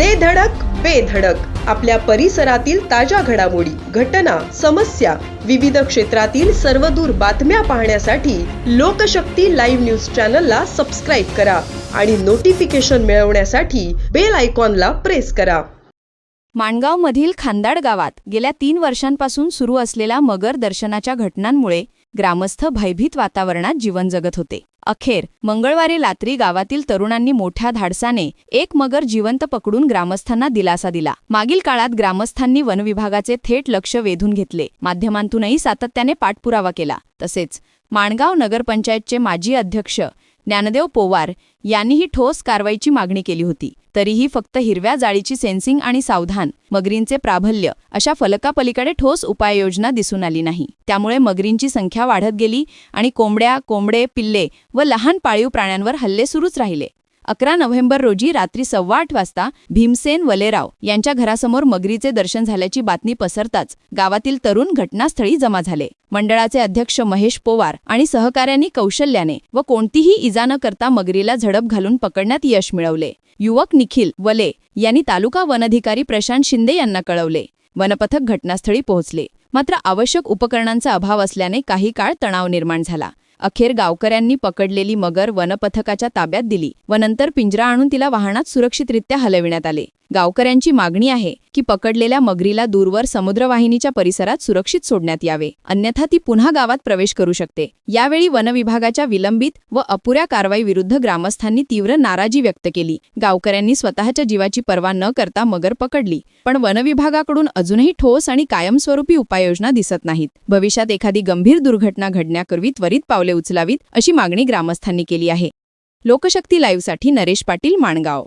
दे धडक बेधडक आपल्या परिसरातील ताज्या घडामोडी घटना समस्या विविध क्षेत्रातील सर्वदूर बातम्या पाहण्यासाठी लोकशक्ती लाईव्ह न्यूज चॅनलला सबस्क्राईब करा आणि नोटिफिकेशन मिळवण्यासाठी बेल आयकॉनला प्रेस करा. माणगावमधील खांदाड गावात गेल्या तीन वर्षांपासून सुरू असलेल्या मगर दर्शनाच्या घटनांमुळे ग्रामस्थ भयभीत वातावरणात जीवन जगत होते. अखेर मंगळवारी रात्री गावातील तरुणांनी मोठ्या धाडसाने एक मगर जिवंत पकडून ग्रामस्थांना दिलासा दिला. मागील काळात ग्रामस्थांनी वनविभागाचे थेट लक्ष वेधून घेतले. माध्यमांतूनही सातत्याने पाठपुरावा केला. तसेच माणगाव नगरपंचायतचे माजी अध्यक्ष ज्ञानदेव पोवार यांनीही ठोस कारवाईची मागणी केली होती. तरीही फक्त हिरव्या जाळीची सेन्सिंग आणि सावधान मगरींचे प्राबल्य अशा फलकापलीकडे ठोस उपाययोजना दिसून आली नाही. त्यामुळे मगरींची संख्या वाढत गेली आणि कोंबड्या कोंबडे पिल्ले व लहान पाळीव प्राण्यांवर हल्ले सुरूच राहिले. अकरा नोव्हेंबर रोजी रात्री सव्वा आठ वाजता भीमसेन वलेराव यांच्या घरासमोर मगरीचे दर्शन झाल्याची बातमी पसरताच गावातील तरुण घटनास्थळी जमा झाले. मंडळाचे अध्यक्ष महेश पोवार आणि सहकाऱ्यांनी कौशल्याने व कोणतीही इजा न करता मगरीला झडप घालून पकडण्यात यश मिळवले. युवक निखिल वले यांनी तालुका वनधिकारी प्रशांत शिंदे यांना कळवले. वनपथक घटनास्थळी पोहोचले. मात्र आवश्यक उपकरणांचा अभाव असल्याने काही काळ तणाव निर्माण झाला. अखेर गावकऱ्यांनी पकडलेली मगर वनपथकाच्या ताब्यात दिली व नंतर पिंजरा आणून तिला वाहनात सुरक्षितरित्या हलविण्यात आले. गावकऱ्यांची मागणी आहे की पकडलेल्या मगरीला दूरवर समुद्रवाहिनीच्या परिसरात सुरक्षित सोडण्यात यावे. अन्यथा ती पुन्हा गावात प्रवेश करू शकते. यावेळी वनविभागाच्या विलंबित व अपुऱ्या कारवाईविरुद्ध ग्रामस्थांनी तीव्र नाराजी व्यक्त केली. गावकऱ्यांनी स्वतःच्या जीवाची पर्वा न करता मगर पकडली. पण वनविभागाकडून अजूनही ठोस आणि कायमस्वरूपी उपाययोजना दिसत नाहीत. भविष्यात एखादी गंभीर दुर्घटना घडण्यापूर्वी त्वरित पावले उचलावीत अशी मागणी ग्रामस्थांनी केली आहे. लोकशक्ती लाईव्हसाठी नरेश पाटील माणगाव.